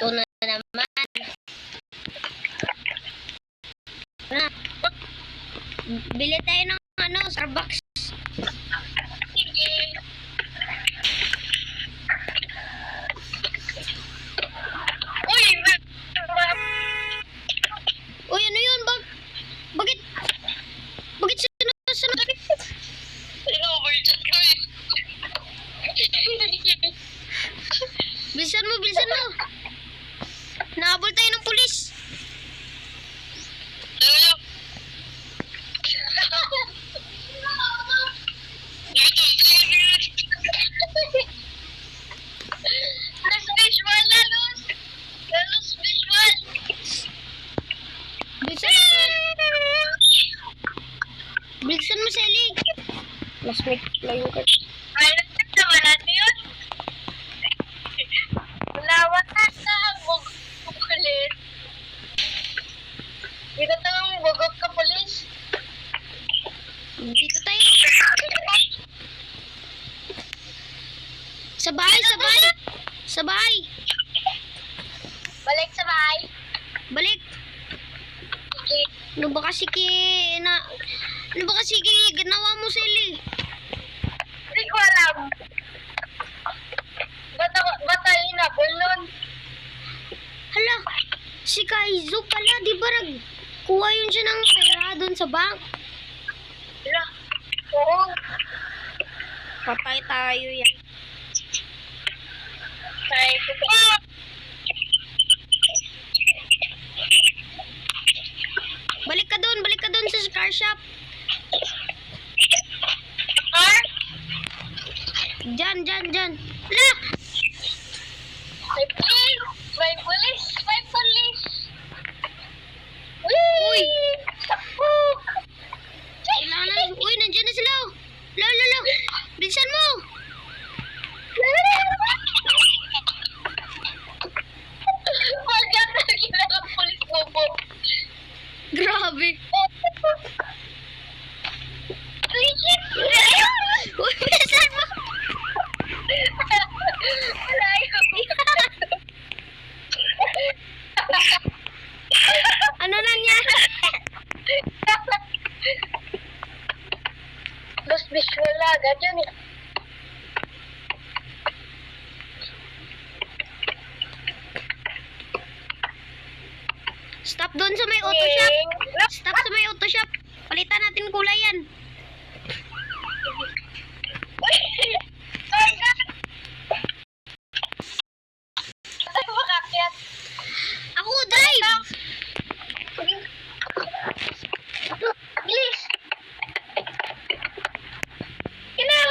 Ito na naman. Na. Bili tayo ng ano, Starbucks. Sige. Uy, ma- ma- Uy, ano yun? Bag bakit? Bakit sinusunod? In-overchat ko eh. Bilisan mo, bilisan mo. Nahabol tayo ng pulis. Ano? Last visual na, Luz. Luz visual. Bilisan mo. Bilisan mo, Selly. Last week lang yung card. Ay, naman natin yun. Lawat na sa bukulit. Dito tayo bugok ka, polis. Dito tayo. Sa bahay, sa bahay. Sa bahay. Balik sa bahay. Balik. Ano ba kasi ki... Ano ba kasi ginawa mo, Selly? Hindi ko alam. Ba't ako, ba't tayo inabol nun? Hala, si Kaizo pala, di ba nagkuha yun siya ng pera doon sa bank? Wala. Oo. Patay tayo yan. Tayo ko pa. Balik ka doon, balik ka doon sa car shop. Diyan, diyan, diyan. Hala! May police! May police! May police! Uy! Takbo! Kailangan, uy, nandiyan na sila. oh. Lo, lo, lo. Bilisan mo. Wala na ginagawa ng police mo po. Grabe. Uy, bilisan mo. Ano nangyari? Los visual agad yun eh. Stop doon sa may auto shop. Stop sa may auto shop. Palitan natin kulay yan. Tayo makakyat. Ako, drive! Bilis! Kailangan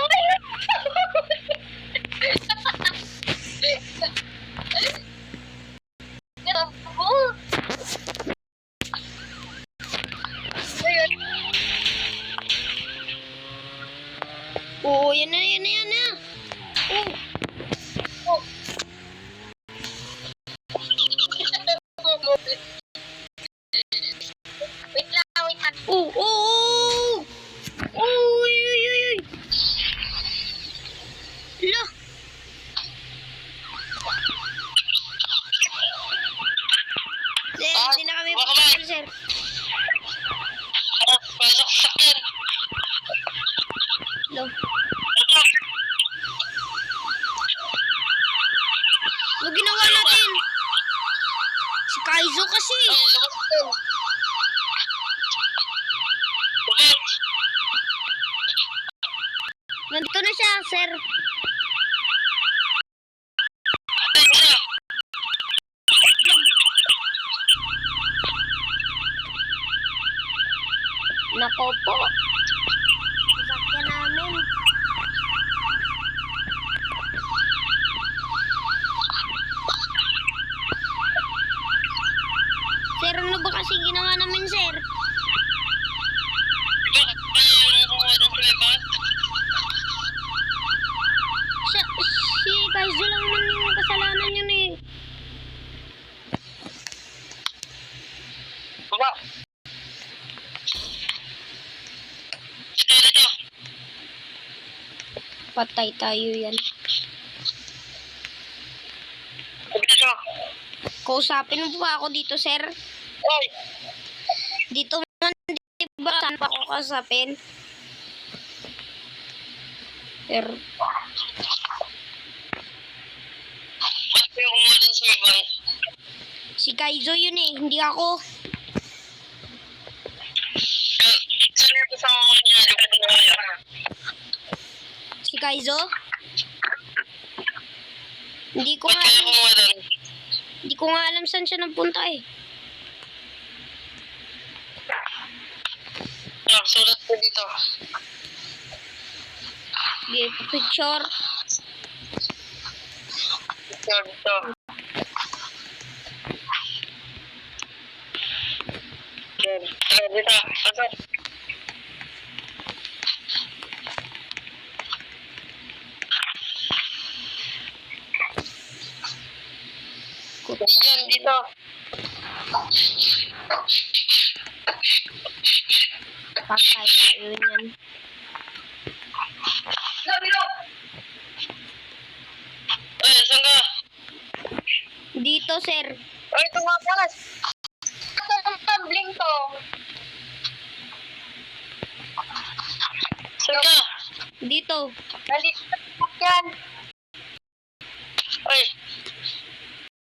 Ayun. Oo, yan na, yan na, yan na. Oo. Oh. Wait lang, wait lang. Oo, oo, oo. Uy, uy, uy, uy. Lo. Sir, Ah, hindi na kami baka pupunta, sir. Pasok sa akin. Lo. Ano ginawa natin? Si Kaizo kasi. Ay, labas ko. Bakit? Nandito na siya, sir. Nako po. Sasakyan namin. Sir, ano ba kasi ginawa namin, sir? Bakit pa yung kumuha ng flavor? Siya, si Kaizo lang naman yung kasalanan yun eh. Baba. Sige, dito. Patay tayo yan. Dito. Kausapin mo ba ako dito, sir? Oy, Dito man, di ba saan pa ako kausapin? Sir, ba't yung sa ibang? si Kaizo yun eh, hindi ako. Saan yung kasama mo niya? Ko din naman Si Kaizo? Hindi ko nga, dun? hindi ko nga alam saan siya nagpunta eh. Ah, sulat ko dito. Sige, picture. Dito, dito. Dito, dito. Diyan, dito. Patay tayo yan. Ay, saan ka? Dito, sir. Ay, tumakas. Ang tabling to. Saan ka? Dito. Nandito sa yan.